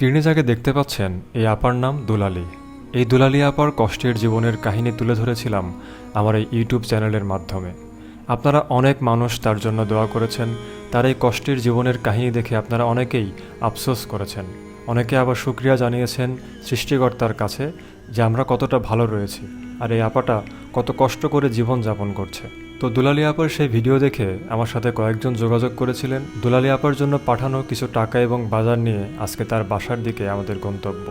স্ক্রিনে যাকে দেখতে পাচ্ছেন, এই আপার নাম দুলালি। এই দুলালি আপার কষ্টের জীবনের কাহিনী তুলে ধরেছিলাম আমার এই ইউটিউব চ্যানেলের মাধ্যমে। আপনারা অনেক মানুষ তার জন্য দোয়া করেছেন, তার এই কষ্টের জীবনের কাহিনী দেখে আপনারা অনেকেই আফসোস করেছেন। অনেকে আবার সুক্রিয়া জানিয়েছেন সৃষ্টিকর্তার কাছে যে আমরা কতটা ভালো রয়েছি আর এই আপাটা কত কষ্ট করে জীবন যাপন করছে। তো দুলালি আপার সেই ভিডিও দেখে আমার সাথে কয়েকজন যোগাযোগ করেছিলেন। দুলালি আপার জন্য পাঠানো কিছু টাকা এবং বাজার নিয়ে আজকে তার বাসার দিকে আমাদের গন্তব্য।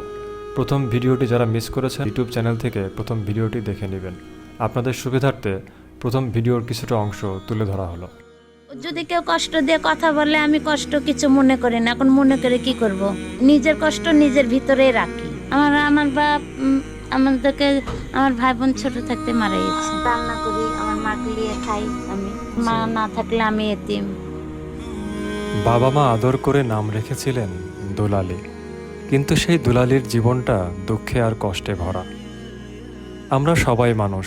প্রথম ভিডিওটি যারা মিস করেছেন, ইউটিউব চ্যানেল থেকে প্রথম ভিডিওটি দেখে নেবেন। আপনাদের সুবিধার্থে প্রথম ভিডিওর কিছুটা অংশ তুলে ধরা হলো। যদি কেউ কষ্ট দিয়ে কথা বলে, আমি কষ্ট কিছু মনে করি না। এখন মনে করে কি করব? নিজের কষ্ট নিজের ভিতরেই রাখি। আমার আমার বাপ আমাদেরকে আমার ভাই বোন ছোট থাকতে মারা গেছে। রান্না করি আমার মাকে নিয়ে খাই আমি। মা না থাকলে আমি এতিম। বাবা মা আদর করে নাম রেখেছিলেন দুলালি। কিন্তু সেই দুলালির জীবনটা দুঃখে আর কষ্টে ভরা। আমরা সবাই মানুষ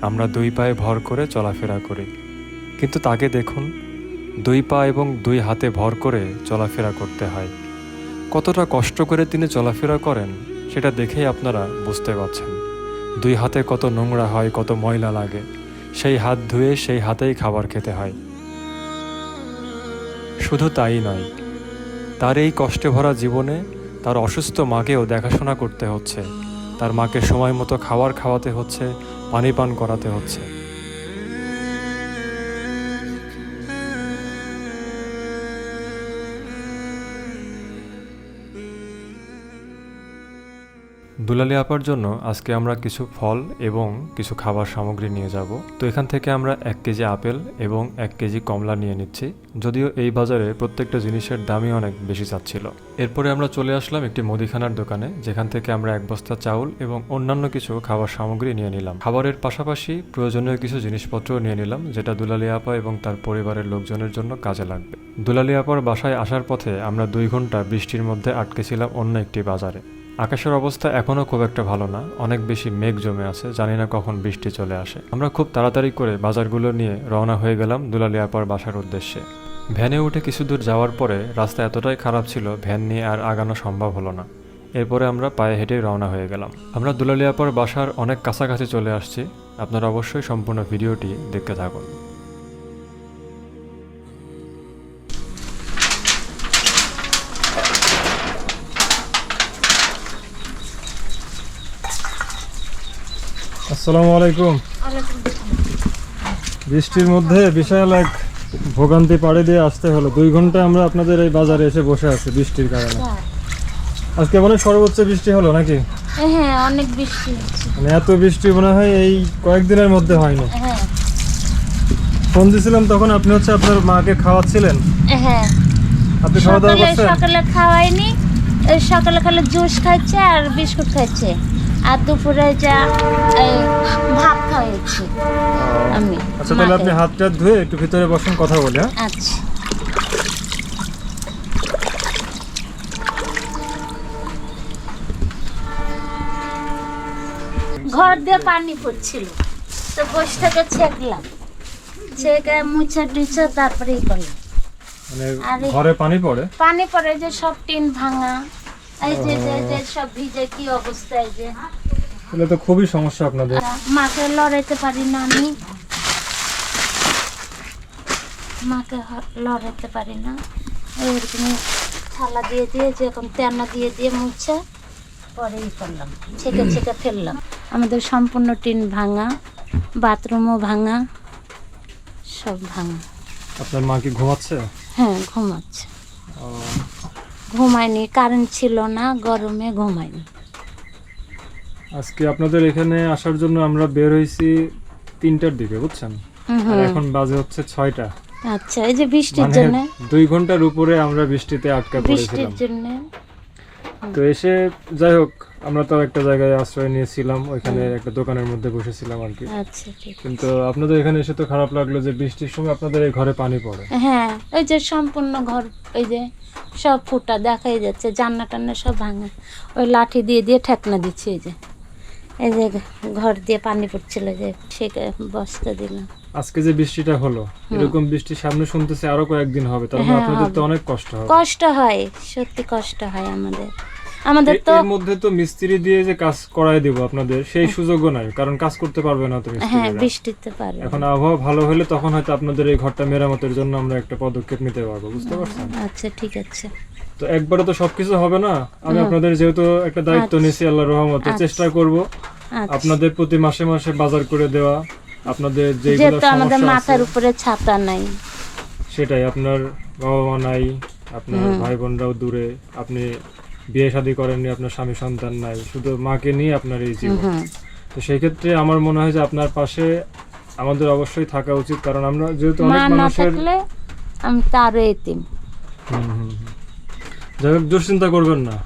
আমরা দুই পায়ে ভর করে চলাফেরা করি। কিন্তু তাকে দেখুন দুই পা এবং দুই হাতে ভর করে চলাফেরা করতে হয়। কতটা কষ্ট করে তিনি চলাফেরা করেন সেটা দেখেই আপনারা বুঝতে পারছেন। দুই হাতে কত নোংরা হয়, কত ময়লা লাগে। সেই হাত ধুয়ে সেই হাতেই খাবার খেতে হয়। শুধু তাই নয়, তার এই কষ্টে ভরা জীবনে তার অসুস্থ মাকেও দেখাশোনা করতে হচ্ছে। তার মাকে সময় মতো খাবার খাওয়াতে হচ্ছে, পানি পান করাতে হচ্ছে। দুলালি আপার জন্য আজকে আমরা কিছু ফল এবং কিছু খাবার সামগ্রী নিয়ে যাব। তো এখান থেকে আমরা এক কেজি আপেল এবং এক কেজি কমলা নিয়ে নিচ্ছি। যদিও এই বাজারে প্রত্যেকটা জিনিসের দামই অনেক বেশি চাচ্ছিল। এরপরে আমরা চলে আসলাম একটি মুদিখানার দোকানে, যেখান থেকে আমরা এক বস্তা চাউল এবং অন্যান্য কিছু খাবার সামগ্রী নিয়ে নিলাম। খাবারের পাশাপাশি প্রয়োজনীয় কিছু জিনিসপত্রও নিয়ে নিলাম, যেটা দুলালি আপা এবং তার পরিবারের লোকজনের জন্য কাজে লাগবে। দুলালি আপার বাসায় আসার পথে আমরা দুই ঘণ্টা বৃষ্টির মধ্যে আটকেছিলাম অন্য একটি বাজারে। আকাশের অবস্থা এখনও খুব একটা ভালো না। অনেক বেশি মেঘ জমে আছে, জানি না কখন বৃষ্টি চলে আসে। আমরা খুব তাড়াতাড়ি করে বাজারগুলো নিয়ে রওনা হয়ে গেলাম দুলালি আপার বাসার উদ্দেশ্যে। ভ্যানে উঠে কিছু দূর যাওয়ার পরে রাস্তা এতটাই খারাপ ছিল, ভ্যান নিয়ে আর আগানো সম্ভব হলো না। এরপরে আমরা পায়ে হেঁটেই রওনা হয়ে গেলাম। আমরা দুলালিয়াপার বাসার অনেক কাছাকাছি চলে আসছি। আপনারা অবশ্যই সম্পূর্ণ ভিডিওটি দেখতে থাকুন। আসসালামু আলাইকুম। বৃষ্টির মধ্যে বিশাল এক ভোগান্তি পাড়ি দিয়ে আসতে হলো। দুই ঘণ্টা আমরা আপনাদের এই বাজারে এসে বসে আছি বৃষ্টির কারণে। আজকে মনে সর্বোচ্চ বৃষ্টি হলো নাকি? হ্যাঁ অনেক বৃষ্টি মানে এত বৃষ্টি মনে হয় এই কয়েকদিনের মধ্যে হয়নি। হ্যাঁ। ফোন দিছিলাম তখন আপনি হচ্ছে আপনার মাকে খাওয়াচ্ছিলেন। হ্যাঁ। আপনি খাওয়া দাওয়া করছেন? সকালে খাওয়াইনি সকালে খালি জুস খাচ্ছে আর বিস্কুট খাচ্ছে আর দুপুরে যা এই, ভাত আমি আচ্ছা তাহলে আপনি ধুয়ে একটু ভিতরে বসুন কথা বলি হ্যাঁ? আচ্ছা। ঘর দিয়ে পানি পড়ছিল তো বসে থেকে ছেঁকলাম ছেঁকে মুছে টুছে তারপরে ই করলাম। মানে ঘরে পানি পড়ে? পানি পড়ে যে সব টিন ভাঙা এই যে সব ভিজে কি অবস্থা এই যে? তাহলে তো খুবই সমস্যা আপনাদের। মাকে লড়াইতে পারি না আমি। মাকে লড়াইতে পারি না। এরকম থালা দিয়ে দিয়ে যেরকম তেনা দিয়ে দিয়ে মুছে পরে ই করলাম। ছেঁকে ছেঁকে ফেললাম। আমাদের সম্পূর্ণ টিন ভাঙা বাথরুমও ভাঙা সব ভাঙা। আপনার মা কি ঘুমাচ্ছে? হ্যাঁ ঘুমাচ্ছে। ঘুমায়নি কারেন্ট ছিল না গরমে ঘুমাইনি আজকে আপনাদের এখানে আসার জন্য আমরা বের হয়েছি তিনটার দিকে বুঝছেন? আর এখন বাজে হচ্ছে ছয়টা। আচ্ছা এই যে বৃষ্টির মানে জন্য? দুই ঘণ্টার উপরে আমরা বৃষ্টিতে আটকা পড়েছিলাম। বৃষ্টির জন্য? তো এসে যাই হোক আমরা তো একটা জায়গায় আশ্রয় নিয়েছিলাম ওইখানে একটা দোকানের মধ্যে বসেছিলাম আর কি। আচ্ছা ঠিক কিন্তু আপনাদের এখানে এসে তো খারাপ লাগল যে বৃষ্টির সময় আপনাদের এই ঘরে পানি পড়ে। হ্যাঁ ওই যে সম্পূর্ণ ঘর ওই যে সব ফুটা দেখাই যাচ্ছে জান্না টান্না সব ভাঙা। ওই লাঠি দিয়ে দিয়ে ঠেকনা দিচ্ছে এই যে। এই যে ঘর দিয়ে পানি পড়ছিল যে সে বস্তা দিলাম। আজকে যে বৃষ্টিটা হলো এরকম বৃষ্টি সামনে শুনতেছে আরও কয়েকদিন হবে তার মানে হ্যাঁ, আপনাদের তো অনেক কষ্ট হবে। কষ্ট হয় সত্যি কষ্ট হয় আমাদের। আমাদের তো এর মধ্যে তো মিস্ত্রি দিয়ে যে কাজ করাই দেব আপনাদের সেই সুযোগও নাই কারণ কাজ করতে পারবে না তো হ্যাঁ বৃষ্টিতে পারে এখন আবহাওয়া ভালো হলে তখন হয়তো আপনাদের এই ঘরটা মেরামতের জন্য আমরা একটা পদক্ষেপ নিতে পারব বুঝতে পারছেন? আচ্ছা ঠিক আছে। তো একবারে তো সবকিছু হবে না? আমি আপনাদের যেহেতু একটা দায়িত্ব আচ্ছা। নিয়েছি আল্লাহ রহমতে আচ্ছা। চেষ্টা করব আচ্ছা। আপনাদের প্রতি মাসে মাসে বাজার করে দেওয়া আপনাদের যেগুলো আমাদের মাথার উপরে ছাতা নাই। সেটাই আপনার বাবা মা নাই আপনার ভাই বোনরাও দূরে আপনি বিয়ে শাদী করেননি আপনার স্বামী সন্তান নাই শুধু মাকে নিয়ে আপনার এই জীবন। তো সেই ক্ষেত্রে আমার মনে হয় যে আপনার পাশে আমাদের অবশ্যই থাকা উচিত কারণ আমরা যেহেতু অনেক মানুষের আমি তো আরও এতিম। যাই হোক দুশ্চিন্তা করবেন না।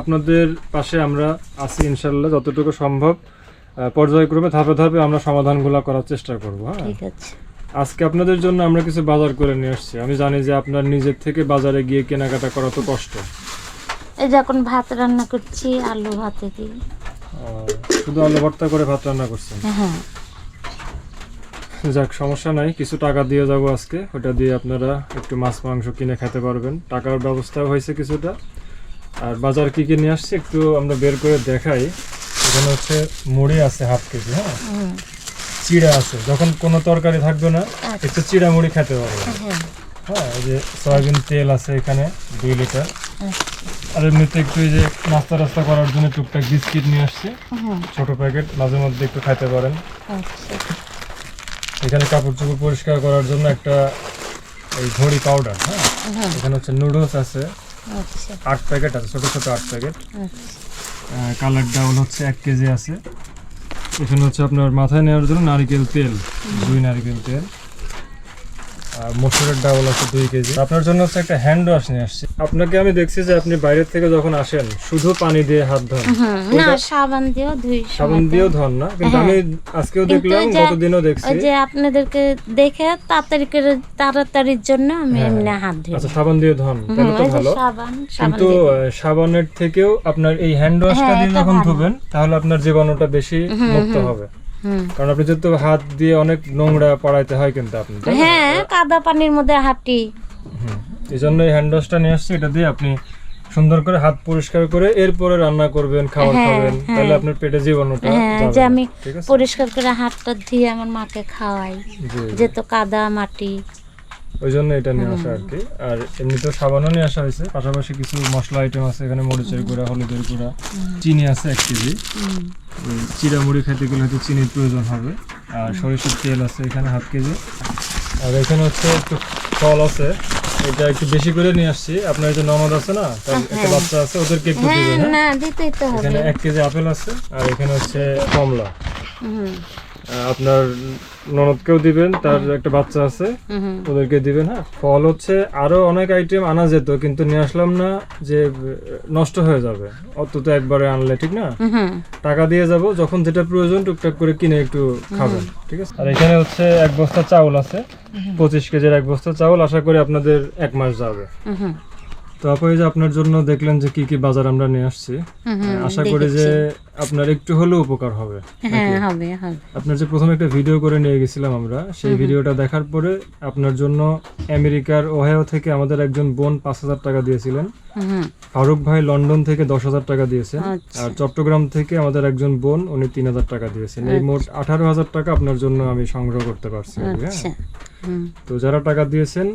আপনাদের পাশে আমরা আছি ইনশাল্লাহ যতটুকু সম্ভব। পর্যায়ক্রমে ধাপে ধাপে আমরা সমাধানগুলো করার চেষ্টা করব হ্যাঁ? ঠিক আছে। আজকে আপনাদের জন্য আমরা কিছু বাজার করে নিয়ে আসছি। আমি জানি যে আপনার নিজের থেকে বাজারে গিয়ে কেনাকাটা করা তো কষ্ট। এই যে এখন ভাত রান্না করছি আলু ভাতে দিই। শুধু আলু ভর্তা করে ভাত রান্না করছেন? হ্যাঁ যাক সমস্যা নাই কিছু টাকা দিয়ে যাব আজকে। ওটা দিয়ে আপনারা একটু মাছ মাংস কিনে খেতে পারবেন। টাকার ব্যবস্থাও হয়েছে কিছুটা। আর বাজার কি কি নিয়ে আসছি একটু আমরা বের করে দেখাই। এখানে হচ্ছে মুড়ি আছে হাফ কেজি হ্যাঁ? চিড়া আছে। যখন কোনো তরকারি থাকবে না আচ্ছা। একটু চিড়া মুড়ি খেতে পারবে হ্যাঁ। হ্যাঁ এই যে সয়াবিন তেল আছে এখানে দুই লিটার। আচ্ছা। আর এমনিতে একটু এই যে নাস্তা রাস্তা করার জন্য টুকটাক বিস্কিট নিয়ে আসছি। হুম, ছোট প্যাকেট মাঝে মধ্যে একটু খাইতে পারেন। আচ্ছা। এখানে কাপড় চোপড় পরিষ্কার করার জন্য একটা এই ঘড়ি পাউডার হ্যাঁ? এখানে হচ্ছে নুডলস আছে। আচ্ছা। আট প্যাকেট আছে ছোট ছোট আট প্যাকেট। আচ্ছা। কালার ডাউল হচ্ছে এক কেজি আছে। এখানে হচ্ছে আপনার মাথায় নেওয়ার জন্য নারকেল তেল দুই নারকেল তেল। আর মসুরের ডাউল আছে দুই কেজি। আপনার জন্য হচ্ছে একটা হ্যান্ড ওয়াশ নিয়ে আসছি। আপনাকে আমি দেখছি যে আপনি বাইরের থেকে যখন আসেন শুধু পানি দিয়ে হাত ধোন। না সাবান দিয়েও ধুই সাবান দিয়েও ধন না কিন্তু হ্যাঁ। আমি আজকেও দেখলাম গতদিনও দেখছি। যে আপনাদেরকে দেখে তাড়াতাড়ি করে তাড়াতাড়ির জন্য আমি হ্যাঁ। এমনি হাত ধুই। আচ্ছা সাবান দিয়ে ধন তাহলে তো ভালো। সাবান সাবান কিন্তু সাবানের থেকেও আপনার এই হ্যান্ড ওয়াশটা হ্যাঁ, দিয়ে যখন। ধুবেন তাহলে আপনার জীবাণুটা বেশি মুক্ত হবে। কারণ আপনি যেহেতু হাত দিয়ে অনেক নোংরা পড়াইতে হয় কিন্তু আপনি হ্যাঁ কাদা পানির মধ্যে হাঁটি। এই জন্য এই হ্যান্ড ওয়াশটা নিয়ে আসছি এটা দিয়ে আপনি সুন্দর করে হাত পরিষ্কার করে এরপরে রান্না করবেন খাবার হ্যাঁ, খাবেন হ্যাঁ। তাহলে আপনার পেটে জীবাণুটা হ্যাঁ যে আমি পরিষ্কার করে হাতটা ধুয়ে আমার মাকে খাওয়াই। যে তো কাদা মাটি। ওই জন্য এটা নিয়ে আসা আর কি। আর এমনিতেও সাবানও নিয়ে আসা হয়েছে পাশাপাশি কিছু মশলা আইটেম আছে এখানে মরিচের গুঁড়া হলুদের গুঁড়া চিনি আছে এক কেজি। চিড়া মুড়ি খেতে গেলে হয়তো চিনির প্রয়োজন হবে। আর সরিষার তেল আছে এখানে হাফ কেজি। আর এখানে হচ্ছে একটু ফল আছে। এটা একটু বেশি করে নিয়ে আসছি। আপনার যে ননদ আছে না তার একটা বাচ্চা আছে ওদেরকে একটু হ্যাঁ দিবেন হ্যাঁ? না দিতেই তো হবে। এখানে এক কেজি আপেল আছে আর এখানে হচ্ছে কমলা। হুম, আপনার ননদকেও দিবেন তার একটা বাচ্চা আছে ওদেরকে দিবেন হ্যাঁ? ফল হচ্ছে আরও অনেক আইটেম আনা যেত কিন্তু নিয়ে আসলাম না যে নষ্ট হয়ে যাবে। অত তো একবারে আনলে ঠিক না? টাকা দিয়ে যাব যখন যেটা প্রয়োজন টুকটাক করে কিনে একটু খাবেন ঠিক আছে? আর এখানে হচ্ছে এক বস্তা চাউল আছে পঁচিশ কেজির এক বস্তা চাউল আশা করি আপনাদের এক মাস যাবে। তো আপু এই যে আপনার জন্য দেখলেন যে কি কি বাজার আমরা নিয়ে আসছি আশা করি যে আপনার একটু হলেও উপকার হবে হ্যাঁ হবে হবে। আপনার যে প্রথমে একটা ভিডিও করে নিয়ে গেছিলাম আমরা সেই ভিডিওটা দেখার পরে আপনার জন্য আমেরিকার ওহাইও থেকে আমাদের একজন বোন পাঁচ হাজার টাকা দিয়েছিলেন। হুম, ফারুক ভাই লন্ডন থেকে দশ হাজার টাকা দিয়েছেন আচ্ছা। আর চট্টগ্রাম থেকে আমাদের একজন বোন উনি তিন হাজার টাকা দিয়েছেন। এই মোট আঠারো হাজার টাকা আপনার জন্য আমি সংগ্রহ করতে পারছি আর আচ্ছা। হ্যাঁ তো যারা টাকা দিয়েছেন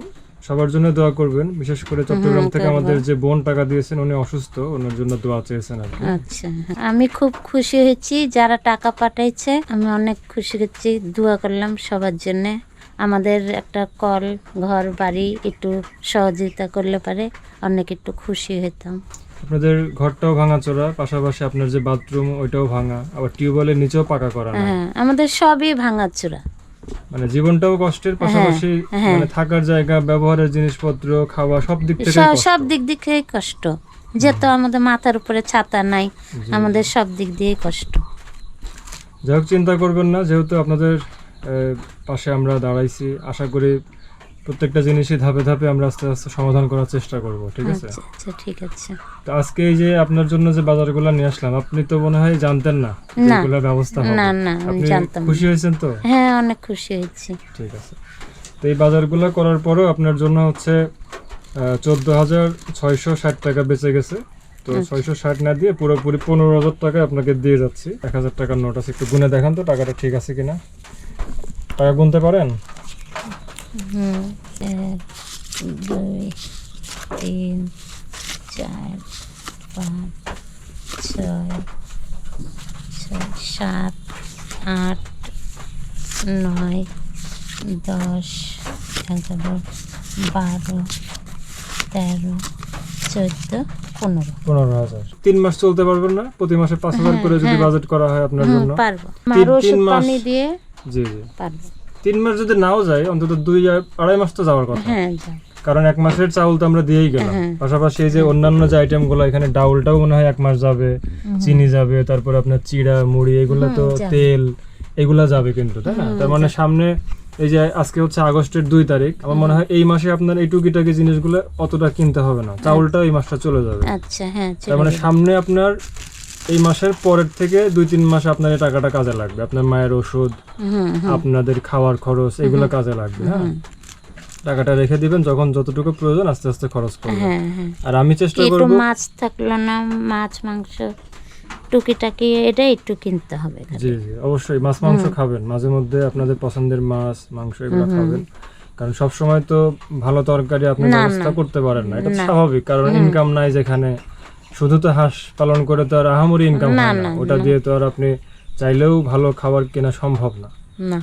সবার জন্য দোয়া করবেন। বিশেষ করে চট্টগ্রাম থেকে আমাদের যে বোন টাকা দিয়েছেন উনি অসুস্থ ওনার জন্য দোয়া চেয়েছেন আর আচ্ছা আমি খুব খুশি হয়েছি যারা টাকা পাঠাইছে আমি অনেক খুশি হচ্ছি দোয়া করলাম সবার জন্য। আমাদের একটা কল ঘর বাড়ি একটু সহযোগিতা করলে পারে অনেক একটু খুশি হতাম আপনাদের ঘরটাও ভাঙাচোরা পাশাপাশি আপনার যে বাথরুম ওইটাও ভাঙা আবার টিউবওয়েলের নিচেও পাকা করা না। হ্যাঁ আমাদের সবই ভাঙাচোরা মানে জীবনটাও কষ্টের পাশাপাশি হ্যাঁ। মানে থাকার জায়গা ব্যবহারের জিনিসপত্র খাওয়া সব দিক থেকে সব দিক দিক থেকে কষ্ট। যেহেতু আমাদের মাথার উপরে ছাতা নাই আমাদের সব দিক দিয়ে কষ্ট। যাই হোক চিন্তা করবেন না যেহেতু আপনাদের পাশে আমরা দাঁড়াইছি আশা করি প্রত্যেকটা জিনিসই ধাপে ধাপে আমরা আস্তে আস্তে সমাধান করার চেষ্টা করব ঠিক আছে? আচ্ছা আচ্ছা ঠিক আছে। তো আজকে এই যে আপনার জন্য যে বাজারগুলো নিয়ে আসলাম আপনি তো মনে হয় জানতেন না। এগুলোর ব্যবস্থা হবে। না না আমি জানতাম খুশি হয়েছেন তো? হ্যাঁ অনেক খুশি হয়েছি। ঠিক আছে। তো এই বাজারগুলো করার পরেও আপনার জন্য হচ্ছে চোদ্দ হাজার ছয়শো ষাট টাকা বেঁচে গেছে। তো ছয়শো ষাট না দিয়ে পুরোপুরি পনেরো হাজার টাকা আপনাকে দিয়ে যাচ্ছি। এক হাজার টাকার নোট আছে একটু গুনে দেখান তো টাকাটা ঠিক আছে কিনা। টাকা গুনতে পারেন? এক দুই তিন চার পাঁচ ছয় ছয় সাত আট নয় দশ এগারো বারো তেরো চোদ্দ পনেরো পনেরো হাজার। তিন মাস চলতে পারবেন না? প্রতি মাসে পাঁচ হাজার করে যদি বাজেট করা হয় আপনার জন্য? পারব। তিন- ওষুধ মাস- পানি দিয়ে জি জি। পারব। তিন মাস যদি নাও যায় অন্তত দুই আড়াই মাস তো যাওয়ার কথা। হ্যাঁ কারণ এক মাসের চাউল তো আমরা দিয়েই গেলাম। হ্যাঁ। পাশাপাশি এই যে অন্যান্য যে আইটেমগুলো এখানে ডাউলটাও মনে হয় এক মাস যাবে চিনি যাবে তারপর আপনার চিড়া মুড়ি এগুলো তো তেল এগুলা যাবে কিন্তু তাই না? তার মানে সামনে এই যে আজকে হচ্ছে আগস্টের দুই তারিখ আমার মনে হয় এই মাসে আপনার এই টুকিটাকি জিনিসগুলো অতটা কিনতে হবে না। চাউলটাও এই মাসটা চলে যাবে। আচ্ছা হ্যাঁ তার মানে সামনে আপনার এই মাসের পরের থেকে দুই তিন মাস আপনার এই টাকাটা কাজে লাগবে। আপনার মায়ের ওষুধ আপনাদের খাওয়ার খরচ এগুলো কাজে লাগবে হ্যাঁ? টাকাটা রেখে দিবেন যখন যতটুকু প্রয়োজন আস্তে আস্তে খরচ করবেন। হ্যাঁ হ্যাঁ। আর আমি চেষ্টা একটু করব মাছ থাকল না মাছ মাংস টুকিটাকি এটা একটু কিনতে হবে জি জি অবশ্যই মাছ মাংস খাবেন। মাঝে মধ্যে আপনাদের পছন্দের মাছ মাংস এগুলো খাবেন। কারণ সব সময় তো ভালো তরকারি আপনি ব্যবস্থা করতে পারেন না। এটা স্বাভাবিক কারণ ইনকাম নাই যেখানে। শুধু তো হাঁস পালন করে তো আর আহামরি ইনকাম না, হয় ওটা দিয়ে তো আর আপনি চাইলেও ভালো খাবার কেনা সম্ভব না। না।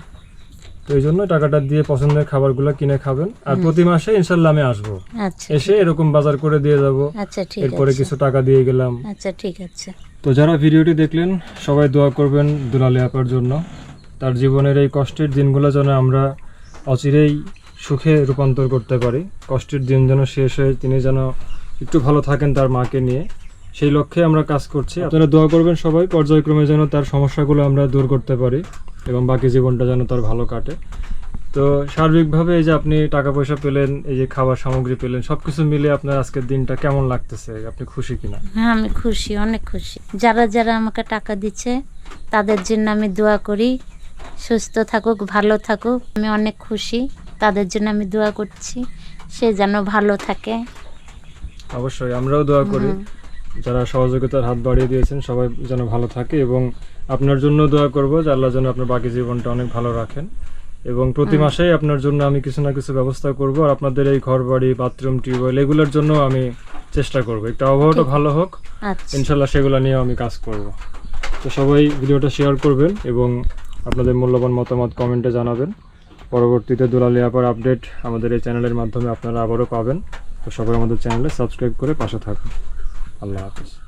তো এই জন্য টাকাটা দিয়ে পছন্দের খাবারগুলো কিনে খাবেন। আর প্রতি মাসে ইনশাল্লাহ আমি আসব। আচ্ছা এসে এরকম বাজার করে দিয়ে যাব। আচ্ছা এরপরে কিছু টাকা দিয়ে গেলাম। আচ্ছা ঠিক আছে। তো যারা ভিডিওটি দেখলেন সবাই দোয়া করবেন দুলালি আপার জন্য। তার জীবনের এই কষ্টের দিনগুলো যেন আমরা অচিরেই সুখে রূপান্তর করতে পারি। কষ্টের দিন যেন শেষ হয়ে তিনি যেন একটু ভালো থাকেন তার মাকে নিয়ে। সেই লক্ষ্যে আমরা কাজ করছি। আপনারা দোয়া করবেন সবাই, পর্যায়ক্রমে যেন তার সমস্যাগুলো আমরা দূর করতে পারি এবং বাকি জীবনটা যেন তার ভালো কাটে। তো সার্বিকভাবে এই যে আপনি টাকা পয়সা পেলেন, এই যে খাবার সামগ্রী পেলেন সব কিছু মিলে আপনার আজকের দিনটা কেমন লাগতেছে? আপনি খুশি কিনা? হ্যাঁ আমি খুশি, অনেক খুশি। যারা যারা আমাকে টাকা দিচ্ছে, তাদের জন্য আমি দোয়া করি। সুস্থ থাকুক, ভালো থাকুক। আমি অনেক খুশি, তাদের জন্য আমি দোয়া করছি। সে যেন ভালো থাকে। অবশ্যই আমরাও দোয়া করি। যারা সহযোগিতার হাত বাড়িয়ে দিয়েছেন সবাই যেন ভালো থাকে এবং আপনার জন্য দোয়া করব যে আল্লাহ যেন আপনার বাকি জীবনটা অনেক ভালো রাখেন। এবং প্রতি মাসেই আপনার জন্য আমি কিছু না কিছু ব্যবস্থা করব আর আপনাদের এই ঘর বাড়ি বাথরুম টিউবওয়েল এগুলোর জন্য আমি চেষ্টা করব। একটু আবহাওয়াটা ভালো হোক আচ্ছা। ইনশাল্লাহ সেগুলো নিয়েও আমি কাজ করব। তো সবাই ভিডিওটা শেয়ার করবেন এবং আপনাদের মূল্যবান মতামত কমেন্টে জানাবেন। পরবর্তীতে দুলালি আপার আপডেট আমাদের এই চ্যানেলের মাধ্যমে আপনারা আবারও পাবেন। তো সবাই আমাদের চ্যানেলে সাবস্ক্রাইব করে পাশে থাকুন। আল্লাহ হাফিজ।